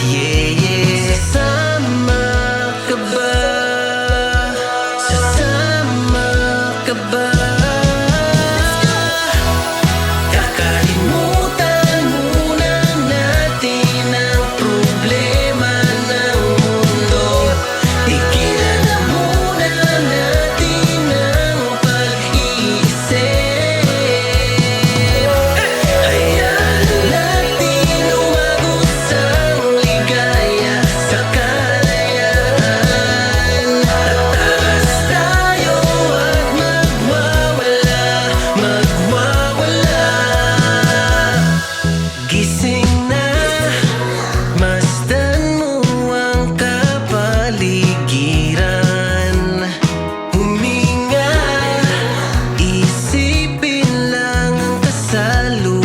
Yeah, yeah Sasama ka ba? Sasama ka ba? lalu